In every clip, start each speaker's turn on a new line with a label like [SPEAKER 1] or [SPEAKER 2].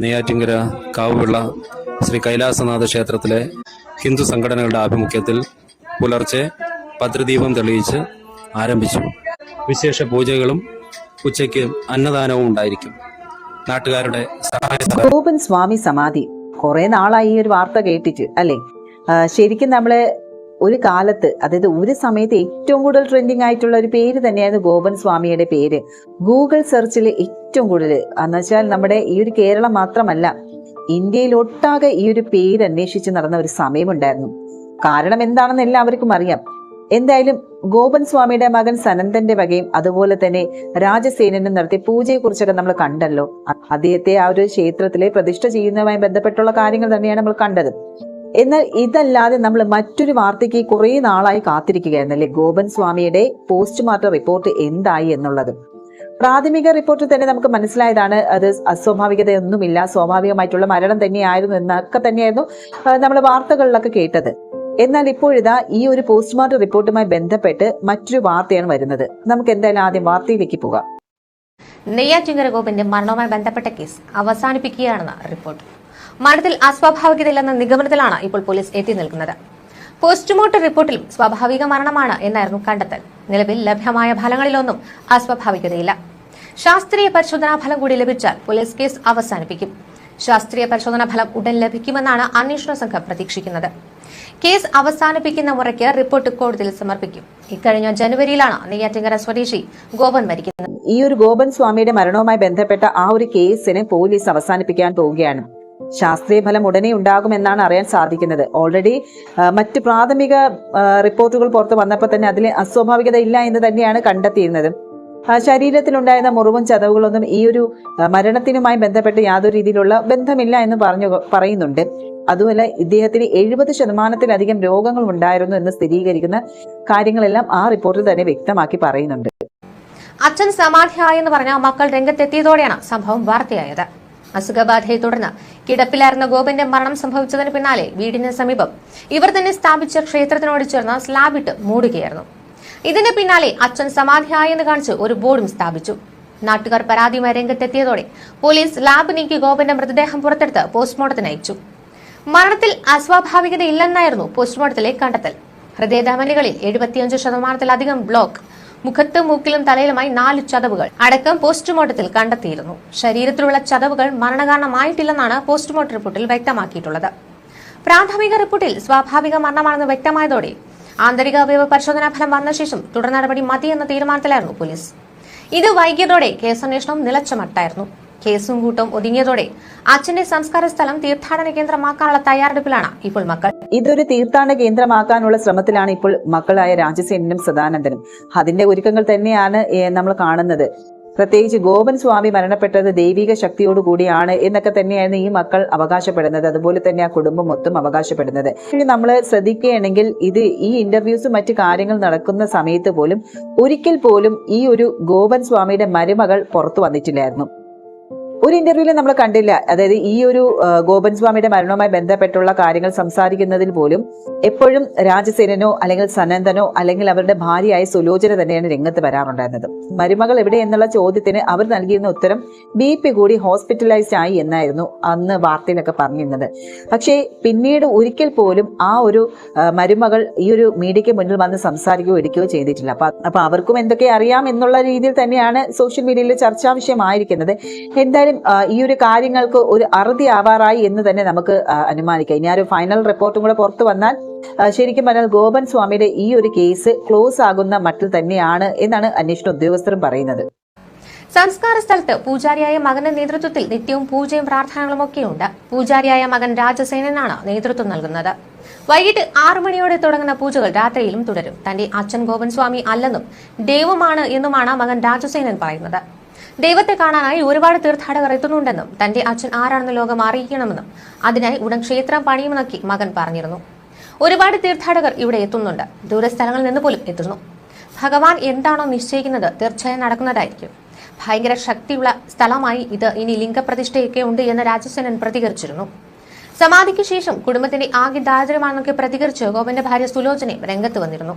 [SPEAKER 1] നെയ്യാറ്റിങ്കര കാവുവിള ശ്രീ കൈലാസനാഥ ക്ഷേത്രത്തിലെ ഹിന്ദു സംഘടനകളുടെ ആഭിമുഖ്യത്തിൽ പുലർച്ചെ പത്രദീപം തെളിയിച്ച് ആരംഭിച്ചു. വിശേഷ പൂജകളും ഉച്ചയ്ക്ക് അന്നദാനവും ഉണ്ടായിരിക്കും. നാട്ടുകാരുടെ സഹായ
[SPEAKER 2] ഗോപൻ സ്വാമി സമാധി. കുറെ നാളായി ഈ ഒരു വാർത്ത കേട്ടിട്ട് അല്ലെ? ശരിക്കും നമ്മൾ ഒരു കാലത്ത് അതായത് ഒരു സമയത്ത് ഏറ്റവും കൂടുതൽ ട്രെൻഡിങ് ആയിട്ടുള്ള ഒരു പേര് തന്നെയായിരുന്നു ഗോപൻ സ്വാമിയുടെ പേര്. ഗൂഗിൾ സെർച്ചിൽ ഏറ്റവും കൂടുതൽ. എന്നുവെച്ചാൽ നമ്മുടെ ഈ ഒരു കേരളം മാത്രമല്ല ഇന്ത്യയിൽ ഒട്ടാകെ ഈ ഒരു പേര് അന്വേഷിച്ച് നടന്ന ഒരു സമയമുണ്ടായിരുന്നു. കാരണം എന്താണെന്ന് എല്ലാവർക്കും അറിയാം. എന്തായാലും ഗോപൻ സ്വാമിയുടെ മകൻ സനന്ദന്റെ വകയും അതുപോലെ തന്നെ രാജസേനനും നടത്തിയ പൂജയെ കുറിച്ചൊക്കെ നമ്മൾ കണ്ടല്ലോ. അദ്ദേഹത്തെ ആ ഒരു ക്ഷേത്രത്തിലെ പ്രതിഷ്ഠ ചെയ്യുന്നതുമായി ബന്ധപ്പെട്ടുള്ള കാര്യങ്ങൾ തന്നെയാണ് നമ്മൾ കണ്ടത്. എന്നാൽ ഇതല്ലാതെ നമ്മൾ മറ്റൊരു വാർത്തയ്ക്ക് കുറേ നാളായി കാത്തിരിക്കുകയായിരുന്നല്ലേ? ഗോപൻ സ്വാമിയുടെ പോസ്റ്റ്മോർട്ടം റിപ്പോർട്ട് എന്തായി എന്നുള്ളത്. പ്രാഥമിക റിപ്പോർട്ടിൽ തന്നെ നമുക്ക് മനസ്സിലായതാണ് അത് അസ്വാഭാവികതയൊന്നുമില്ല സ്വാഭാവികമായിട്ടുള്ള മരണം തന്നെയായിരുന്നു എന്നൊക്കെ തന്നെയായിരുന്നു നമ്മൾ വാർത്തകളിലൊക്കെ കേട്ടത്. എന്നാൽ ഇപ്പോഴിതാ ഈ ഒരു പോസ്റ്റ്മോർട്ടം റിപ്പോർട്ടുമായി ബന്ധപ്പെട്ട് മറ്റൊരു വാർത്തയാണ് വരുന്നത്. നമുക്ക് എന്തായാലും ആദ്യം വാർത്തയിലേക്ക് പോകാം.
[SPEAKER 3] നെയ്യാറ്റിങ്കര ഗോപിന്റെ മരണവുമായി ബന്ധപ്പെട്ട കേസ് അവസാനിപ്പിക്കുകയാണെന്ന റിപ്പോർട്ട്. മരണത്തിൽ അസ്വാഭാവികതയില്ലെന്ന നിഗമനത്തിലാണ് ഇപ്പോൾ പോലീസ് എത്തി നിൽക്കുന്നത്. പോസ്റ്റ്മോർട്ടം റിപ്പോർട്ടിലും സ്വാഭാവിക മരണമാണ് എന്നായിരുന്നു കണ്ടെത്തൽ. നിലവിൽ ലഭ്യമായ ഫലങ്ങളിലൊന്നും അസ്വാഭാവികതയില്ല. ശാസ്ത്രീയ പരിശോധനാ ഫലം കൂടി ലഭിച്ചാൽ പോലീസ് കേസ് അവസാനിപ്പിക്കും. ശാസ്ത്രീയ പരിശോധനാ ഫലം ഉടൻ ലഭിക്കുമെന്നാണ് അന്വേഷണ സംഘം പ്രതീക്ഷിക്കുന്നത്. കേസ് അവസാനിപ്പിക്കുന്ന മുറയ്ക്ക് റിപ്പോർട്ട് കോടതിയിൽ സമർപ്പിക്കും. ഇക്കഴിഞ്ഞ ജനുവരിയിലാണ് നെയ്യാറ്റിങ്കര സ്വദേശി ഗോപൻ മരിക്കുന്നത്.
[SPEAKER 2] ഈ ഒരു ഗോപൻ സ്വാമിയുടെ മരണവുമായി ബന്ധപ്പെട്ട ആ ഒരു കേസിനെ പോലീസ് അവസാനിപ്പിക്കാൻ പോവുകയാണ്. ശാസ്ത്രീയ ഫലം ഉടനെ ഉണ്ടാകുമെന്നാണ് അറിയാൻ സാധിക്കുന്നത്. ഓൾറെഡി മറ്റ് പ്രാഥമിക റിപ്പോർട്ടുകൾ പുറത്തു വന്നപ്പോൾ തന്നെ അതിൽ അസ്വാഭാവികത ഇല്ല എന്ന് തന്നെയാണ് കണ്ടെത്തിയിരുന്നത്. ശരീരത്തിലുണ്ടായിരുന്ന മുറിവും ചതവുകളൊന്നും ഈ ഒരു മരണത്തിനുമായി ബന്ധപ്പെട്ട് യാതൊരു രീതിയിലുള്ള ബന്ധമില്ല എന്ന് പറഞ്ഞു പറയുന്നുണ്ട്. അതുപോലെ ഇദ്ദേഹത്തിന് എഴുപത് ശതമാനത്തിലധികം രോഗങ്ങൾ ഉണ്ടായിരുന്നു എന്ന് സ്ഥിരീകരിക്കുന്ന കാര്യങ്ങളെല്ലാം ആ റിപ്പോർട്ടിൽ തന്നെ വ്യക്തമാക്കി പറയുന്നുണ്ട്.
[SPEAKER 3] അച്ഛൻ സമാധിയായെന്ന് പറഞ്ഞ മക്കൾ രംഗത്തെത്തിയതോടെയാണ് സംഭവം വാർത്തയായത്. അസുഖബാധയെ തുടർന്ന് കിടപ്പിലായിരുന്ന ഗോപന്റെ മരണം സംഭവിച്ചതിന് പിന്നാലെ വീടിന് സമീപം ഇവർ തന്നെ സ്ഥാപിച്ച ക്ഷേത്രത്തിനോട് ചേർന്ന് സ്ലാബിട്ട് മൂടുകയായിരുന്നു. ഇതിന് പിന്നാലെ അച്ഛൻ സമാധിയായെന്ന് കാണിച്ച് ഒരു ബോർഡും സ്ഥാപിച്ചു. നാട്ടുകാർ പരാതിയുമായി രംഗത്തെത്തിയതോടെ പോലീസ് ലാബ് നീക്കി ഗോപന്റെ മൃതദേഹം പുറത്തെടുത്ത് പോസ്റ്റ്മോർട്ടത്തിന് അയച്ചു. മരണത്തിൽ അസ്വാഭാവികതയില്ലെന്നായിരുന്നു പോസ്റ്റ്മോർട്ടത്തിലെ കണ്ടെത്തൽ. ഹൃദയധമനികളിൽ എഴുപത്തിയഞ്ച് ശതമാനത്തിലധികം ബ്ലോക്ക് മുഖത്തും മൂക്കിലും തലയിലുമായി നാല് ചതവുകൾ അടക്കം പോസ്റ്റ്മോർട്ടത്തിൽ കണ്ടെത്തിയിരുന്നു. ശരീരത്തിലുള്ള ചതവുകൾ മരണകാരണമായിട്ടില്ലെന്നാണ് പോസ്റ്റ്മോർട്ടം റിപ്പോർട്ടിൽ വ്യക്തമാക്കിയിട്ടുള്ളത്. പ്രാഥമിക റിപ്പോർട്ടിൽ സ്വാഭാവിക മരണമാണെന്ന് വ്യക്തമായതോടെ ആന്തരിക അവയവ പരിശോധനാ ഫലം വന്ന ശേഷം തുടർ നടപടി മതിയെന്ന തീരുമാനത്തിലായിരുന്നു പോലീസ്. ഇത് വൈകിയതോടെ കേസന്വേഷണം നിലച്ച മട്ടായിരുന്നു കേസും കൂട്ടം ഒതുങ്ങിയതോടെ അച്ഛന്റെ സംസ്കാര സ്ഥലം തീർത്ഥാടന കേന്ദ്രമാക്കാനുള്ള തയ്യാറെടുപ്പിലാണ് ഇപ്പോൾ മക്കൾ.
[SPEAKER 2] ഇതൊരു തീർത്ഥാടന കേന്ദ്രമാക്കാനുള്ള ശ്രമത്തിലാണ് ഇപ്പോൾ മക്കളായ രാജസേനും സദാനന്ദനും. അതിന്റെ ഒരുക്കങ്ങൾ തന്നെയാണ് നമ്മൾ കാണുന്നത്. പ്രത്യേകിച്ച് ഗോപൻ സ്വാമി മരണപ്പെട്ടത് ദൈവിക ശക്തിയോട് കൂടിയാണ് എന്നൊക്കെ തന്നെയാണ് ഈ മക്കൾ അവകാശപ്പെടുന്നത്. അതുപോലെ തന്നെ ആ കുടുംബം മൊത്തം അവകാശപ്പെടുന്നത്. ഇനി നമ്മൾ ശ്രദ്ധിക്കുകയാണെങ്കിൽ ഇത് ഈ ഇന്റർവ്യൂസും മറ്റു കാര്യങ്ങൾ നടക്കുന്ന സമയത്ത് പോലും ഒരിക്കൽ പോലും ഈ ഒരു ഗോപൻ സ്വാമിയുടെ മരുമകൾ പുറത്തു വന്നിട്ടില്ലായിരുന്നു. ഒരു ഇന്റർവ്യൂവിൽ നമ്മൾ കണ്ടില്ല. അതായത് ഈ ഒരു ഗോപൻ സ്വാമിയുടെ മരണവുമായി ബന്ധപ്പെട്ടുള്ള കാര്യങ്ങൾ സംസാരിക്കുന്നതിൽ പോലും എപ്പോഴും രാജസേനനോ അല്ലെങ്കിൽ സനന്ദനോ അല്ലെങ്കിൽ അവരുടെ ഭാര്യയായ സുലോചന തന്നെയാണ് രംഗത്ത് വരാറുണ്ടായിരുന്നത്. മരുമകൾ എവിടെ എന്നുള്ള ചോദ്യത്തിന് അവർ നൽകിയിരുന്ന ഉത്തരം ബി പി കൂടി ഹോസ്പിറ്റലൈസ്ഡ് ആയി എന്നായിരുന്നു അന്ന് വാർത്തയിലൊക്കെ പറഞ്ഞിരുന്നത്. പക്ഷേ പിന്നീട് ഒരിക്കൽ പോലും ആ ഒരു മരുമകൾ ഈ ഒരു മീഡിയയ്ക്ക് മുന്നിൽ വന്ന് സംസാരിക്കുകയോ എടുക്കുകയോ ചെയ്തിട്ടില്ല. അപ്പൊ അപ്പൊ അവർക്കും എന്തൊക്കെ അറിയാം എന്നുള്ള രീതിയിൽ തന്നെയാണ് സോഷ്യൽ മീഡിയയിൽ ചർച്ചാ വിഷയമായിരിക്കുന്നത്. എന്തായാലും ആ, ഈ ഒരു കാര്യങ്ങൾക്ക് ഒരു അറുതി ആവാറായി എന്ന് തന്നെ നമുക്ക് അനുമാനിക്കാം. ഇനി ആ ഒരു ഫൈനൽ റിപ്പോർട്ടും കൂടെ പുറത്തു വന്നാൽ ശരിക്കും പറഞ്ഞാൽ ഗോപൻ സ്വാമിയുടെ ഈ ഒരു കേസ് ക്ലോസ് ആകുന്ന മട്ടിൽ തന്നെയാണ് എന്നാണ് അന്വേഷണ ഉദ്യോഗസ്ഥരും പറയുന്നത്.
[SPEAKER 3] സംസ്കാര സ്ഥലത്ത് പൂജാരിയായ മകന്റെ നേതൃത്വത്തിൽ നിത്യവും പൂജയും പ്രാർത്ഥനകളും ഒക്കെയുണ്ട്. പൂജാരിയായ മകൻ രാജസേനനാണ് നേതൃത്വം നൽകുന്നത്. വൈകിട്ട് ആറു മണിയോടെ തുടങ്ങുന്ന പൂജകൾ രാത്രിയിലും തുടരും. തന്റെ അച്ഛൻ ഗോപൻ സ്വാമി അല്ലെന്നും ദൈവമാണ് എന്നുമാണ് മകൻ രാജസേനൻ പറയുന്നത്. ദൈവത്തെ കാണാനായി ഒരുപാട് തീർത്ഥാടകർ എത്തുന്നുണ്ടെന്നും തന്റെ അച്ഛൻ ആരാണെന്ന് ലോകം അറിയിക്കണമെന്നും അതിനായി ഉടൻ ക്ഷേത്രം പണിയുമെന്നൊക്കെ മകൻ പറഞ്ഞിരുന്നു. ഒരുപാട് തീർത്ഥാടകർ ഇവിടെ എത്തുന്നുണ്ട്. ദൂരസ്ഥലങ്ങളിൽ നിന്ന് പോലും എത്തുന്നു. ഭഗവാൻ എന്താണോ നിശ്ചയിക്കുന്നത് തീർച്ചയായും നടക്കുന്നതായിരിക്കും. ഭയങ്കര ശക്തിയുള്ള സ്ഥലമായി ഇത് ഇനി ലിംഗപ്രതിഷ്ഠയൊക്കെ ഉണ്ട് എന്ന് രാജസേനൻ പ്രതികരിച്ചിരുന്നു. സമാധിക്ക് ശേഷം കുടുംബത്തിന്റെ ആകെ ദാരിദ്ര്യമാണെന്നൊക്കെ പ്രതികരിച്ച് ഗോപന്റെ ഭാര്യ സുലോചനയും രംഗത്ത് വന്നിരുന്നു.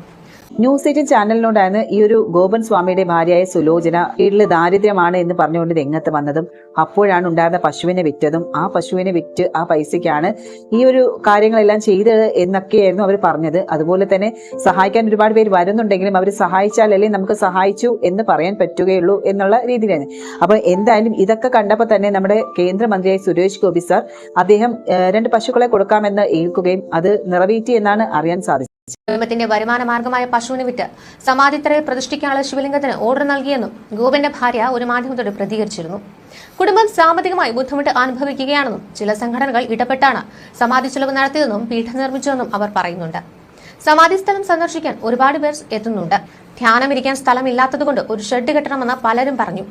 [SPEAKER 2] ന്യൂസ് എയ്റ്റീൻ ചാനലിനോടാണ് ഈ ഒരു ഗോപൻ സ്വാമിയുടെ ഭാര്യയായ സുലോചന വീട്ടിൽ ദാരിദ്ര്യമാണ് എന്ന് പറഞ്ഞുകൊണ്ട് രംഗത്ത് വന്നതും അപ്പോഴാണ് ഉണ്ടായിരുന്ന പശുവിനെ വിറ്റതും ആ പശുവിനെ വിറ്റ് ആ പൈസയ്ക്കാണ് ഈ ഒരു കാര്യങ്ങളെല്ലാം ചെയ്തത് എന്നൊക്കെയായിരുന്നു അവർ പറഞ്ഞത്. അതുപോലെ തന്നെ സഹായിക്കാൻ ഒരുപാട് പേര് വരുന്നുണ്ടെങ്കിലും അവർ സഹായിച്ചാലല്ലേ നമുക്ക് സഹായിച്ചു എന്ന് പറയാൻ പറ്റുകയുള്ളൂ എന്നുള്ള രീതിയിലാണ്. അപ്പൊ എന്തായാലും ഇതൊക്കെ കണ്ടപ്പോൾ തന്നെ നമ്മുടെ കേന്ദ്രമന്ത്രിയായ സുരേഷ് ഗോപി സാർ അദ്ദേഹം രണ്ട് പശുക്കളെ കൊടുക്കാമെന്ന് ഏൽക്കുകയും അത് നിറവേറ്റി എന്നാണ് അറിയാൻ സാധിച്ചത്.
[SPEAKER 3] കുടുംബത്തിന്റെ വരുമാന മാർഗമായ പശുവിനെ വിറ്റ് സമാധിത്രയെ പ്രതിഷ്ഠിക്കാനുള്ള ശിവലിംഗത്തിന് ഓർഡർ നൽകിയെന്നും ഗോപന്റെ ഭാര്യ ഒരു മാധ്യമത്തോട് പ്രതികരിച്ചിരുന്നു. കുടുംബം സാമ്പത്തികമായി ബുദ്ധിമുട്ട് അനുഭവിക്കുകയാണെന്നും ചില സംഘടനകൾ ഇടപെട്ടാണ് സമാധി ചെലവ് നടത്തിയതെന്നും പീഠം നിർമ്മിച്ചതെന്നും അവർ പറയുന്നുണ്ട്. സമാധി സ്ഥലം സന്ദർശിക്കാൻ ഒരുപാട് പേർ എത്തുന്നുണ്ട്. ധ്യാനമിരിക്കാൻ സ്ഥലമില്ലാത്തതുകൊണ്ട് ഒരു ഷെഡ് കെട്ടണമെന്ന് പലരും പറഞ്ഞു.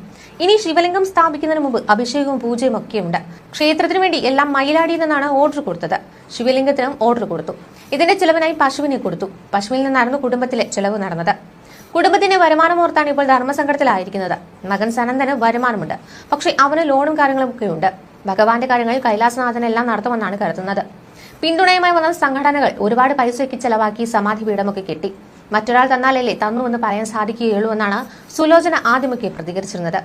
[SPEAKER 3] ഇനി ശിവലിംഗം സ്ഥാപിക്കുന്നതിന് മുമ്പ് അഭിഷേകവും പൂജയും ഒക്കെയുണ്ട്. ക്ഷേത്രത്തിനു വേണ്ടി എല്ലാം മയിലാടിയിൽ നിന്നാണ് ഓർഡർ കൊടുത്തത്. ശിവലിംഗത്തിനും ഓർഡർ കൊടുത്തു. ഇതിന്റെ ചിലവിനായി പശുവിനെ കൊടുത്തു. പശുവിൽ നിന്നായിരുന്നു കുടുംബത്തിലെ ചിലവ് നടന്നത്. കുടുംബത്തിന്റെ വരുമാനം ഓർത്താണ് ഇപ്പോൾ ധർമ്മസങ്കടത്തിലായിരിക്കുന്നത്. മകൻ സനന്ദന് വരുമാനമുണ്ട്. പക്ഷേ അവന് ലോണും കാര്യങ്ങളും ഒക്കെ ഉണ്ട് ഭഗവാന്റെ കാര്യങ്ങളിൽ കൈലാസനാഥനെല്ലാം നടത്തുമെന്നാണ് കരുതുന്നത്. പിന്തുണയുമായി വന്ന സംഘടനകൾ ഒരുപാട് പൈസയൊക്കെ ചെലവാക്കി സമാധി പീഠമൊക്കെ കെട്ടി. മറ്റൊരാൾ തന്നാലല്ലേ തന്നുവെന്ന് പറയാൻ സാധിക്കുകയുള്ളൂ എന്നാണ് സുലോചന ആദ്യമൊക്കെ പ്രതികരിച്ചിരുന്നത്.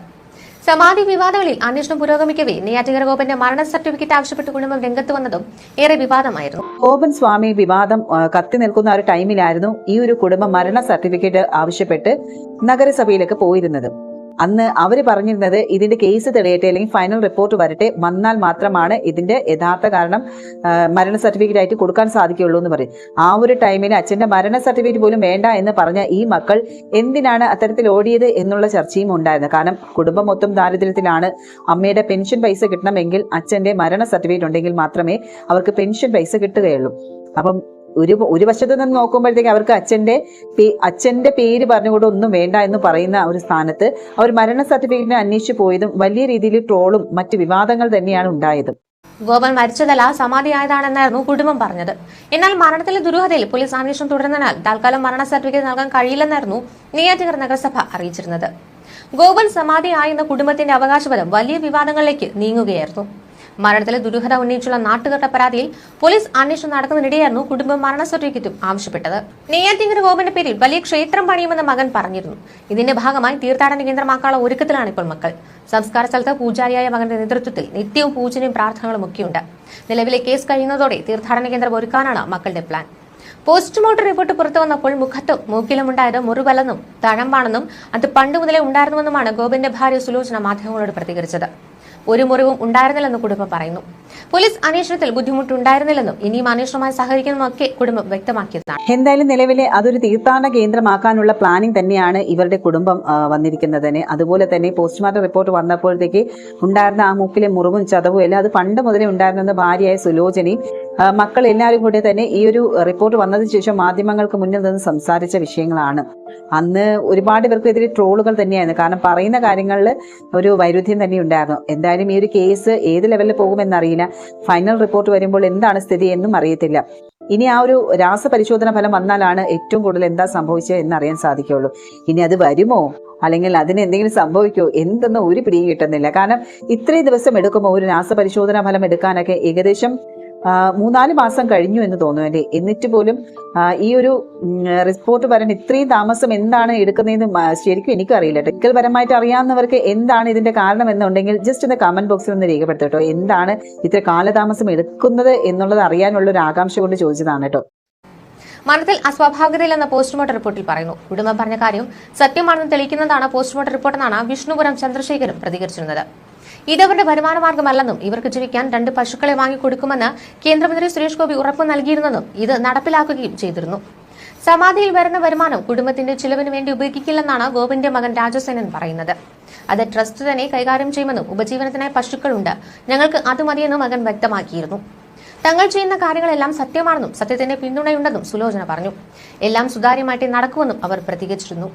[SPEAKER 3] സമാധി വിവാദങ്ങളിൽ അന്വേഷണം പുരോഗമിക്കവേ നെയ്യാറ്റിങ്കര ഗോപന്റെ മരണ സർട്ടിഫിക്കറ്റ് ആവശ്യപ്പെട്ട് കുടുംബം രംഗത്ത് വന്നതും ഏറെ വിവാദമായിരുന്നു.
[SPEAKER 2] ഗോപൻ സ്വാമി വിവാദം കത്തി നിൽക്കുന്ന ഒരു ടൈമിലായിരുന്നു ഈ ഒരു കുടുംബം മരണ സർട്ടിഫിക്കറ്റ് ആവശ്യപ്പെട്ട് നഗരസഭയിലേക്ക് പോയിരുന്നത്. അന്ന് അവർ പറഞ്ഞിരുന്നത് ഇതിന്റെ കേസ് തെളിയട്ടെ അല്ലെങ്കിൽ ഫൈനൽ റിപ്പോർട്ട് വരട്ടെ വന്നാൽ മാത്രമാണ് ഇതിന്റെ യഥാർത്ഥ കാരണം മരണ സർട്ടിഫിക്കറ്റ് ആയിട്ട് കൊടുക്കാൻ സാധിക്കുകയുള്ളൂ എന്ന് പറയും. ആ ഒരു ടൈമിൽ അച്ഛന്റെ മരണ സർട്ടിഫിക്കറ്റ് പോലും വേണ്ട എന്ന് പറഞ്ഞ ഈ മക്കൾ എന്തിനാണ് അത്തരത്തിൽ ഓടിയത് എന്നുള്ള ചർച്ചയും ഉണ്ടായിരുന്നു. കാരണം കുടുംബം മൊത്തം ദാരിദ്ര്യത്തിലാണ്. അമ്മയുടെ പെൻഷൻ പൈസ കിട്ടണമെങ്കിൽ അച്ഛന്റെ മരണ സർട്ടിഫിക്കറ്റ് ഉണ്ടെങ്കിൽ മാത്രമേ അവർക്ക് പെൻഷൻ പൈസ കിട്ടുകയുള്ളൂ. അപ്പം ഒരു ഒരു വശത്ത് നിന്ന് നോക്കുമ്പോഴത്തേക്ക് അവർക്ക് അച്ഛന്റെ അച്ഛന്റെ പേര് പറഞ്ഞുകൊണ്ട് ഒന്നും വേണ്ട എന്ന് പറയുന്ന ഒരു സ്ഥാനത്ത് അവർ മരണ സർട്ടിഫിക്കറ്റിനെ അന്വേഷിച്ചു പോയതും വലിയ രീതിയിൽ ട്രോളും മറ്റ് വിവാദങ്ങൾ തന്നെയാണ് ഉണ്ടായത്.
[SPEAKER 3] ഗോപൻ മരിച്ചതല്ല സമാധിയായതാണെന്നായിരുന്നു കുടുംബം പറഞ്ഞത്. എന്നാൽ മരണത്തിലെ ദുരൂഹതയിൽ പോലീസ് അന്വേഷണം തുടരുന്നതിനാൽ തൽക്കാലം മരണ സർട്ടിഫിക്കറ്റ് നൽകാൻ കഴിയില്ലെന്നായിരുന്നു നെയ്യാറ്റിങ്കർ നഗരസഭ അറിയിച്ചിരുന്നത്. ഗോപൻ സമാധിയായെന്ന കുടുംബത്തിന്റെ അവകാശപരം വലിയ വിവാദങ്ങളിലേക്ക് നീങ്ങുകയായിരുന്നു. മരണത്തിലെ ദുരൂഹത ഉന്നയിച്ചുള്ള നാട്ടുകാരുടെ പരാതിയിൽ പോലീസ് അന്വേഷണം നടക്കുന്നതിനിടെയായിരുന്നു കുടുംബം മരണ സർട്ടിഫിക്കറ്റും ആവശ്യപ്പെട്ടത്. നെയ്യാറ്റിങ്കര ഗോപന്റെ പേരിൽ വലിയ ക്ഷേത്രം പണിയുമെന്ന് മകൻ പറഞ്ഞിരുന്നു. ഇതിന്റെ ഭാഗമായി തീർത്ഥാടന കേന്ദ്രമാക്കാനുള്ള ഒരുക്കത്തിലാണ് ഇപ്പോൾ മക്കൾ. സംസ്കാര സ്ഥലത്ത് പൂജാരിയായ മകന്റെ നേതൃത്വത്തിൽ നിത്യവും പൂജനയും പ്രാർത്ഥനകളും ഒക്കെയുണ്ട്. നിലവിലെ കേസ് കഴിയുന്നതോടെ തീർത്ഥാടന കേന്ദ്രം ഒരുക്കാനാണ് മക്കളുടെ പ്ലാൻ. പോസ്റ്റ്മോർട്ടം റിപ്പോർട്ട് പുറത്തു വന്നപ്പോൾ മുഖത്തും മൂക്കിലും ഉണ്ടായത് മുറിവല്ലെന്നും തഴമ്പാണെന്നും അത് പണ്ട് മുതലേ ഉണ്ടായിരുന്നുവെന്നുമാണ് ഗോപിന്റെ ഭാര്യ സുലോചന മാധ്യമങ്ങളോട് പ്രതികരിച്ചത്. ഒരു മുറിവും ഉണ്ടായിരുന്നില്ലെന്ന് കുടുംബം പറയുന്നു. പോലീസ് അന്വേഷണത്തിൽ ബുദ്ധിമുട്ടുണ്ടായിരുന്നില്ലെന്നും ഇനിയും അന്വേഷണവുമായി സഹകരിക്കണമെന്നൊക്കെ കുടുംബം വ്യക്തമാക്കിയതാണ്.
[SPEAKER 2] എന്തായാലും നിലവിലെ അതൊരു തീർത്ഥാടന കേന്ദ്രമാക്കാനുള്ള പ്ലാനിംഗ് തന്നെയാണ് ഇവരുടെ കുടുംബം വന്നിരിക്കുന്നത് അതുപോലെ തന്നെ പോസ്റ്റ്മോർട്ടം റിപ്പോർട്ട് വന്നപ്പോഴത്തേക്ക് ഉണ്ടായിരുന്ന ആ മൂക്കിലെ മുറിവും ചതവും എല്ലാം അത് പണ്ട് മുതലേ ഉണ്ടായിരുന്നെന്ന് ഭാര്യയായ സുലോചനയും മക്കൾ എല്ലാവരും കൂടി തന്നെ ഈ ഒരു റിപ്പോർട്ട് വന്നതിന് ശേഷം മാധ്യമങ്ങൾക്ക് മുന്നിൽ നിന്ന് സംസാരിച്ച വിഷയങ്ങളാണ്. അന്ന് ഒരുപാട് പേർക്കെതിരെ ട്രോളുകൾ തന്നെയായിരുന്നു. കാരണം പറയുന്ന കാര്യങ്ങളിൽ ഒരു വൈരുദ്ധ്യം തന്നെ ഉണ്ടായിരുന്നു. എന്തായാലും ഈ ഒരു കേസ് ഏത് ലെവലിൽ പോകുമെന്നറിയില്ല. ഫൈനൽ റിപ്പോർട്ട് വരുമ്പോൾ എന്താണ് സ്ഥിതി എന്നും അറിയത്തില്ല. ഇനി ആ ഒരു രാസപരിശോധന ഫലം വന്നാലാണ് ഏറ്റവും കൂടുതൽ എന്താ സംഭവിച്ചത് എന്ന് അറിയാൻ സാധിക്കുള്ളൂ ഇനി അത് വരുമോ? അല്ലെങ്കിൽ അതിന് എന്തെങ്കിലും സംഭവിക്കുമോ? എന്തെന്ന് ഒരു പിടിയും കിട്ടുന്നില്ല. കാരണം ഇത്രയും ദിവസം എടുക്കുമ്പോൾ ഒരു രാസപരിശോധന ഫലം എടുക്കാനൊക്കെ ഏകദേശം മൂന്നാൽ മാസം കഴിഞ്ഞു എന്ന് തോന്നുന്നു അല്ലേ എന്നിട്ട് പോലും ഈ ഒരു റിപ്പോർട്ട് വരാൻ ഇത്രയും താമസം എന്താണ് എടുക്കുന്നതെന്ന് ശരിക്കും എനിക്കറിയില്ല ടെക്നിക്കൽ പരമായിട്ട് അറിയാവുന്നവർക്ക് എന്താണ് ഇതിന്റെ കാരണം എന്നുണ്ടെങ്കിൽ ജസ്റ്റ് ഒന്ന് കമന്റ് ബോക്സിൽ ഒന്ന് രേഖപ്പെടുത്തട്ടോ എന്താണ് ഇത്ര കാലതാമസം എടുക്കുന്നത് എന്നുള്ളത് അറിയാനുള്ള ഒരു ആകാംക്ഷ കൊണ്ട് ചോദിച്ചതാണ് കേട്ടോ.
[SPEAKER 3] മരണത്തിൽ എന്ന പോസ്റ്റ്മോർട്ടം റിപ്പോർട്ടിൽ പറയുന്നു. കുടുംബം പറഞ്ഞ കാര്യം സത്യമാണെന്ന് തെളിയിക്കുന്നതാണ് പോസ്റ്റ്മോർട്ടം റിപ്പോർട്ടെന്നാണ് വിഷ്ണുപുരം ചന്ദ്രശേഖരൻ പ്രതികരിച്ചിരുന്നത്. ഇതവരുടെ വരുമാന മാർഗമല്ലെന്നും ഇവർക്ക് ജീവിക്കാൻ രണ്ട് പശുക്കളെ വാങ്ങിക്കൊടുക്കുമെന്ന് കേന്ദ്രമന്ത്രി സുരേഷ് ഗോപി ഉറപ്പു നൽകിയിരുന്നെന്നും ഇത് നടപ്പിലാക്കുകയും ചെയ്തിരുന്നു. സമാധിയിൽ വരുന്ന വരുമാനം കുടുംബത്തിന്റെ ചിലവിന് വേണ്ടി ഉപയോഗിക്കില്ലെന്നാണ് ഗോപിന്റെ മകൻ രാജസേനൻ പറയുന്നത്. അത് ട്രസ്റ്റ് തന്നെ കൈകാര്യം ചെയ്യുമെന്നും ഉപജീവനത്തിനായി പശുക്കളുണ്ട്. ഞങ്ങൾക്ക് അത് മതിയെന്നും മകൻ വ്യക്തമാക്കിയിരുന്നു. തങ്ങൾ ചെയ്യുന്ന കാര്യങ്ങളെല്ലാം സത്യമാണെന്നും സത്യത്തിന്റെ പിന്തുണയുണ്ടെന്നും സുലോചന പറഞ്ഞു. എല്ലാം സുതാര്യമായിട്ട് നടക്കുമെന്നും അവർ പ്രതികരിച്ചിരുന്നു.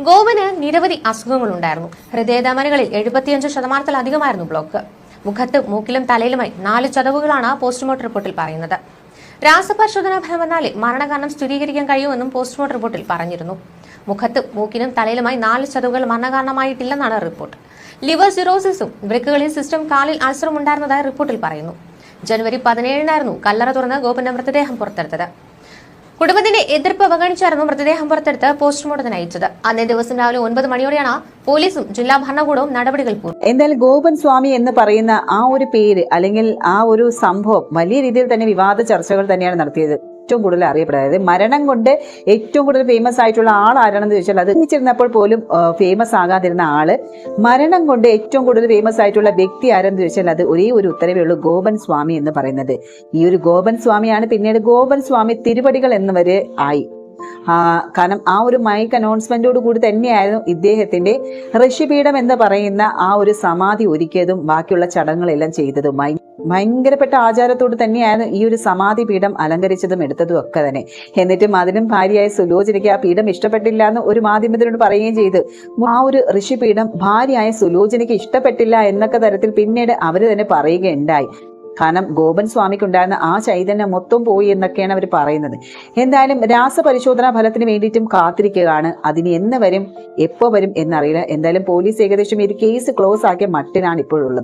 [SPEAKER 3] ഗോവന് നിരവധി അസുഖങ്ങളുണ്ടായിരുന്നു. ഹൃദയധമനികളിൽ എഴുപത്തിയഞ്ച് ശതമാനത്തിലധികമായിരുന്നു ബ്ലോക്ക്. മുഖത്ത് മൂക്കിലും തലയിലുമായി നാല് ചതവുകളാണ് പോസ്റ്റ്മോർട്ടം റിപ്പോർട്ടിൽ പറയുന്നത്. രാസപരിശോധനാ ഫലം വന്നാലേ മരണകാരണം സ്ഥിരീകരിക്കാൻ കഴിയുമെന്നും പോസ്റ്റ്മോർട്ടം റിപ്പോർട്ടിൽ പറഞ്ഞിരുന്നു. മുഖത്ത് മൂക്കിനും തലയിലുമായി നാല് ചതവുകൾ മരണകാരണമായിട്ടില്ലെന്നാണ് റിപ്പോർട്ട്. ലിവർ സിറോസിസും വൃക്കുകളിൽ സിസ്റ്റം കാലിൽ അൾസറും ഉണ്ടായിരുന്നതായി റിപ്പോർട്ടിൽ പറയുന്നു. ജനുവരി പതിനേഴിനായിരുന്നു കല്ലറ തുറന്ന് ഗോപന്റെ മൃതദേഹം പുറത്തെടുത്തത്. കുടുംബത്തിന്റെ എതിർപ്പ് അവഗണിച്ചായിരുന്നു മൃതദേഹം പുറത്തെടുത്ത് പോസ്റ്റ്മോർട്ടത്തിന് അയച്ചത്. അന്നേ ദിവസം രാവിലെ ഒൻപത് മണിയോടെയാണ് പോലീസും ജില്ലാ ഭരണകൂടവും നടപടികൾ പൂർത്തി
[SPEAKER 2] എന്തായാലും ഗോപൻ സ്വാമി എന്ന് പറയുന്ന ആ ഒരു പേര് അല്ലെങ്കിൽ ആ ഒരു സംഭവം വലിയ രീതിയിൽ തന്നെ വിവാദ ചർച്ചകൾ തന്നെയാണ് നടത്തിയത്. ഏറ്റവും കൂടുതൽ അറിയപ്പെടുന്നത് അതായത് മരണം കൊണ്ട് ഏറ്റവും കൂടുതൽ ഫേമസ് ആയിട്ടുള്ള ആൾ ആരാണെന്ന് ചോദിച്ചാൽ അത് ജീവിച്ചിരുന്നപ്പോൾ പോലും ഫേമസ് ആകാതിരുന്ന ആൾ. മരണം കൊണ്ട് ഏറ്റവും കൂടുതൽ ഫേമസ് ആയിട്ടുള്ള വ്യക്തി ആരെന്ന് ചോദിച്ചാൽ അത് ഒരേ ഒരു ഉത്തരവേ ഉള്ളൂ ഗോപൻ സ്വാമി എന്ന് പറയുന്നത്. ഈ ഒരു ഗോപൻ സ്വാമിയാണ്. പിന്നീട് ഗോപൻ സ്വാമി തിരുപടികൾ എന്നിവര് ആയി. കാരണം ആ ഒരു മൈക്ക് അനൗൺസ്മെന്റോട് കൂടി തന്നെയായിരുന്നു ഇദ്ദേഹത്തിന്റെ ഋഷിപീഠം എന്ന് പറയുന്ന ആ ഒരു സമാധി ഒരുക്കിയതും ബാക്കിയുള്ള ചടങ്ങുകളെല്ലാം ചെയ്തതും ഭയങ്കരപ്പെട്ട ആചാരത്തോട് തന്നെയായിരുന്നു ഈ ഒരു സമാധി പീഠം അലങ്കരിച്ചതും എടുത്തതും ഒക്കെ തന്നെ. എന്നിട്ടും അതിനും ഭാര്യയായ സുലോചനയ്ക്ക് ആ പീഠം ഇഷ്ടപ്പെട്ടില്ല എന്ന് ഒരു മാധ്യമത്തിനോട് പറയുകയും ചെയ്തു. ആ ഒരു ഋഷിപീഠം ഭാര്യയായ സുലോചനയ്ക്ക് ഇഷ്ടപ്പെട്ടില്ല എന്നൊക്കെ തരത്തിൽ പിന്നീട് അവർ തന്നെ പറയുകയുണ്ടായി. കാരണം ഗോപൻ സ്വാമിക്കുണ്ടായിരുന്ന ആ ചൈതന്യം മൊത്തം പോയി എന്നൊക്കെയാണ് അവർ പറയുന്നത്. എന്തായാലും രാസപരിശോധനാ ഫലത്തിന് വേണ്ടിയിട്ടും കാത്തിരിക്കുകയാണ്. അതിന് എന്ന് വരും എപ്പോ വരും എന്നറിയില്ല. എന്തായാലും പോലീസ് ഏകദേശം ഈ കേസ് ക്ലോസ് ആക്കിയ മട്ടിനാണ് ഇപ്പോഴുള്ളത്.